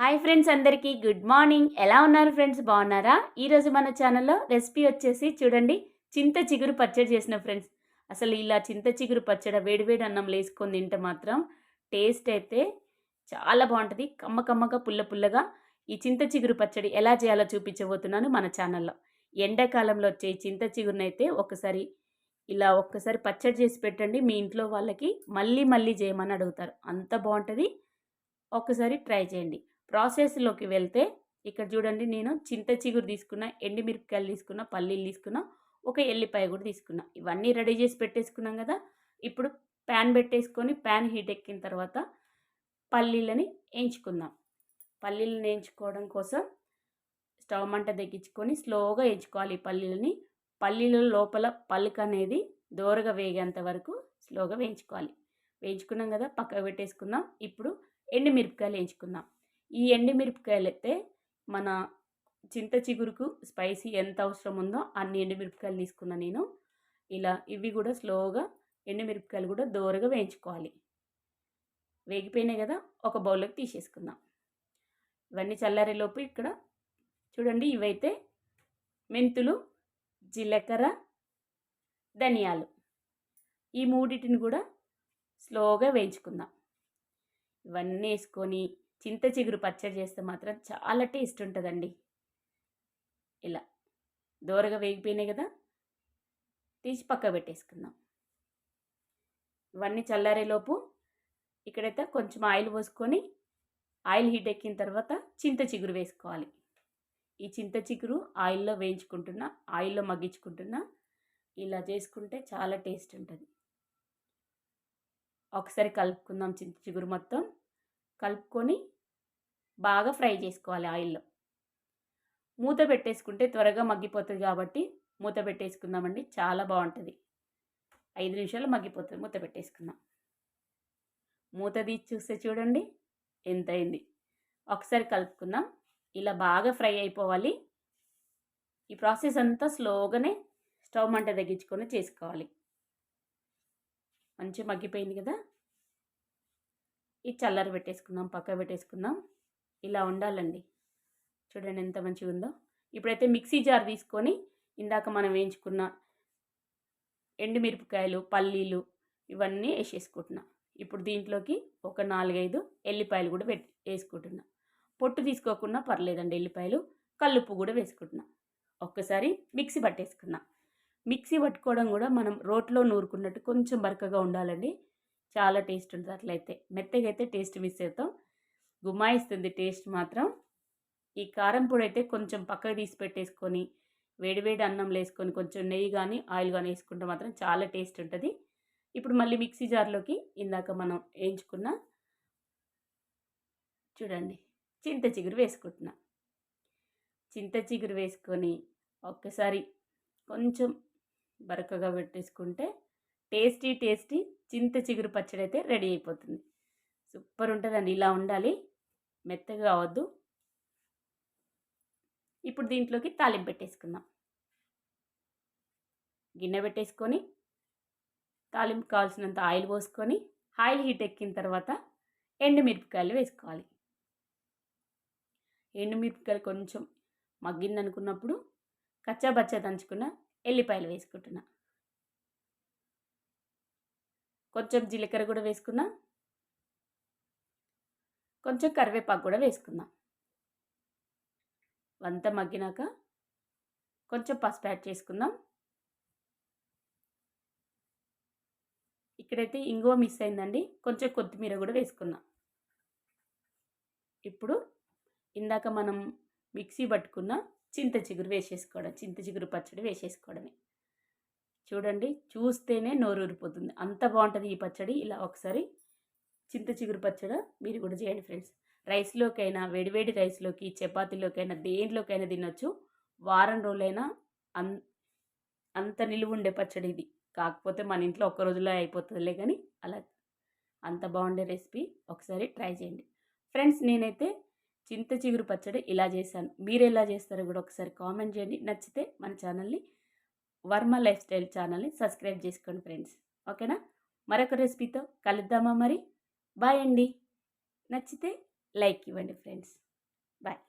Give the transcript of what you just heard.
Hi friends అందరికీ good morning. ఎలా ఉన్నారు ఫ్రెండ్స్? బాగున్నారా? ఈరోజు మన ఛానల్లో రెసిపీ వచ్చేసి చూడండి చింత చిగురు పచ్చడి చేసిన ఫ్రెండ్స్. అసలు ఇలా చింత చిగురు పచ్చడి వేడివేడి అన్నం వేసుకొని తింటే మాత్రం టేస్ట్ అయితే చాలా బాగుంటుంది. కమ్మ కమ్మగా పుల్ల పుల్లగా ఈ చింత చిగురు పచ్చడి ఎలా చేయాలో చూపించబోతున్నాను మన ఛానల్లో. ఎండాకాలంలో వచ్చే చింత చిగురునైతే ఒకసారి ఇలా ఒక్కసారి పచ్చడి చేసి పెట్టండి. మీ ఇంట్లో వాళ్ళకి మళ్ళీ మళ్ళీ చేయమని అడుగుతారు. అంత బాగుంటుంది. ఒక్కసారి ట్రై చేయండి. ప్రాసెస్లోకి వెళ్తే ఇక్కడ చూడండి నేను చింత చిగురు తీసుకున్న ఎండిమిరపకాయలు తీసుకున్న పల్లీలు తీసుకున్న ఒక ఎల్లిపాయ కూడా తీసుకున్నా. ఇవన్నీ రెడీ చేసి పెట్టేసుకున్నాం కదా ఇప్పుడు ప్యాన్ పెట్టేసుకొని ప్యాన్ హీట్ ఎక్కిన తర్వాత పల్లీలని వేయించుకుందాం పల్లీలను వేయించుకోవడం కోసం స్టవ్ మంట తగ్గించుకొని స్లోగా వేయించుకోవాలి ఈ పల్లీలని. పల్లీల లోపల పలుకు అనేది దోరగా వేగేంత వరకు స్లోగా వేయించుకోవాలి. వేయించుకున్నాం కదా పక్కకు పెట్టేసుకుందాం. ఇప్పుడు ఎండుమిరపకాయలు వేయించుకుందాం ఈ ఎండుమిరపకాయలు అయితే మన చింత చిగురుకు స్పైసీ ఎంత అవసరం ఉందో అన్ని ఎండుమిరపకాయలు తీసుకున్నా నేను. ఇలా ఇవి కూడా స్లోగా ఎండుమిరపకాయలు కూడా దోరగా వేయించుకోవాలి. వేగిపోయినాయి కదా ఒక బౌల్లోకి తీసేసుకుందాం. ఇవన్నీ చల్లారేలోపు ఇక్కడ చూడండి ఇవైతే మెంతులు జీలకర్ర ధనియాలు. ఈ మూడింటిని కూడా స్లోగా వేయించుకుందాం. ఇవన్నీ వేసుకొని చింత చిగురు పచ్చడి చేస్తే మాత్రం చాలా టేస్ట్ ఉంటుందండి. ఇలా దోరగా వేగిపోయినాయి కదా తీసి పక్క పెట్టేసుకుందాం. ఇవన్నీ చల్లారేలోపు ఇక్కడైతే కొంచెం ఆయిల్ పోసుకొని ఆయిల్ హీట్ ఎక్కిన తర్వాత చింత చిగురు వేసుకోవాలి. ఈ చింత చిగురు ఆయిల్లో వేయించుకుంటున్నా ఆయిల్లో మగ్గించుకుంటున్నా ఇలా చేసుకుంటే చాలా టేస్ట్ ఉంటుంది. ఒకసారి కలుపుకుందాం చింత చిగురు మొత్తం. కలుపుకొని బాగా ఫ్రై చేసుకోవాలి ఆయిల్లో. మూత పెట్టేసుకుంటే త్వరగా మగ్గిపోతుంది కాబట్టి మూత పెట్టేసుకుందామండి. చాలా బాగుంటుంది. ఐదు నిమిషాలు మగ్గిపోతుంది. మూత పెట్టేసుకుందాం. మూత తీసి చూస్తే చూడండి ఎంత అయింది ఒకసారి కలుపుకుందాం. ఇలా బాగా ఫ్రై అయిపోవాలి. ఈ ప్రాసెస్ అంతా స్లోగానే స్టవ్ మంట తగ్గించుకొని చేసుకోవాలి. మంచిగా మగ్గిపోయింది కదా? ఇది చల్లరి పెట్టేసుకుందాం పక్క పెట్టేసుకుందాం. ఇలా ఉండాలండి. చూడండి ఎంత మంచిగా ఉందో ఇప్పుడైతే మిక్సీ జార్ తీసుకొని ఇందాక మనం వేయించుకున్న ఎండుమిరపకాయలు పల్లీలు ఇవన్నీ వేసేసుకుంటున్నా. ఇప్పుడు దీంట్లోకి ఒక నాలుగైదు ఎల్లిపాయలు కూడా పెట్టి వేసుకుంటున్నా. పొట్టు తీసుకోకుండా పర్లేదండి ఎల్లిపాయలు. కల్లుప్పు కూడా వేసుకుంటున్నా. ఒక్కసారి మిక్సీ పట్టేసుకున్నా. మిక్సీ పట్టుకోవడం కూడా మనం రోట్లో నూరుకున్నట్టు కొంచెం బరకగా ఉండాలండి. చాలా టేస్ట్ ఉంటుంది అట్లయితే మెత్తగా అయితే టేస్ట్ మిస్ అవుతాం. గుమాయిస్తుంది టేస్ట్ మాత్రం. ఈ కారం పొడి అయితే కొంచెం పక్కకు తీసి పెట్టేసుకొని వేడివేడి అన్నంలో వేసుకొని కొంచెం నెయ్యి కానీ ఆయిల్ కానీ వేసుకుంటే మాత్రం చాలా టేస్ట్ ఉంటుంది. ఇప్పుడు మళ్ళీ మిక్సీ జార్లోకి ఇందాక మనం వేయించుకున్న చూడండి చింత చిగురు వేసుకుంటున్నా. చింత చిగురు వేసుకొని ఒక్కసారి కొంచెం బరకగా పెట్టేసుకుంటే టేస్టీ టేస్టీ చింత చిగురు పచ్చడి అయితే రెడీ అయిపోతుంది. సూపర్ ఉంటుందండి. ఇలా ఉండాలి. మెత్తగా అవద్దు ఇప్పుడు దీంట్లోకి తాలింపు పెట్టేసుకుందాం. గిన్నె పెట్టేసుకొని తాలింపు కావాల్సినంత ఆయిల్ పోసుకొని ఆయిల్ హీట్ ఎక్కిన తర్వాత ఎండుమిరపకాయలు వేసుకోవాలి. ఎండుమిరపకాయలు కొంచెం మగ్గింది అనుకున్నప్పుడు దంచుకున్న ఎల్లిపాయలు వేసుకుంటున్నా. కొంచెం జీలకర్ర కూడా వేసుకున్నా. కొంచెం కరివేపాకు కూడా వేసుకుందాం వంత మగ్గినాక కొంచెం పసుపు యాడ్ చేసుకుందాం. ఇక్కడైతే ఇంగువ మిస్ అయిందండి. కొంచెం కొత్తిమీర కూడా వేసుకుందాం ఇప్పుడు ఇందాక మనం మిక్సీ పట్టుకున్న చింత చిగురు వేసేసుకోవడం చింత చిగురు పచ్చడి వేసేసుకోవడమే. చూడండి చూస్తేనే నోరు ఊరిపోతుంది అంత బాగుంటుంది ఈ పచ్చడి. ఇలా ఒకసారి చింత చిగురు పచ్చడి మీరు కూడా చేయండి ఫ్రెండ్స్. రైస్లోకైనా వేడివేడి రైస్లోకి చపాతీలోకైనా దేంట్లోకైనా తినొచ్చు. వారం రోజులైనా అన్ అంత నిలువ ఉండే పచ్చడి ఇది. కాకపోతే మన ఇంట్లో ఒక్క రోజులో అయిపోతుందిలే కానీ అలా అంత బాగుండే రెసిపీ ఒకసారి ట్రై చేయండి. ఫ్రెండ్స్ నేనైతే చింత చిగురు పచ్చడి ఇలా చేశాను. మీరు ఎలా చేస్తారో కూడా ఒకసారి కామెంట్ చేయండి. నచ్చితే మన ఛానల్ని వర్మ లైఫ్ స్టైల్ ఛానల్ని సబ్స్క్రైబ్ చేసుకోండి ఫ్రెండ్స్. ఓకేనా? మరొక రెసిపీతో కలుద్దామా మరి? బాయ్ అండి. నచ్చితే లైక్ ఇవ్వండి ఫ్రెండ్స్. బాయ్.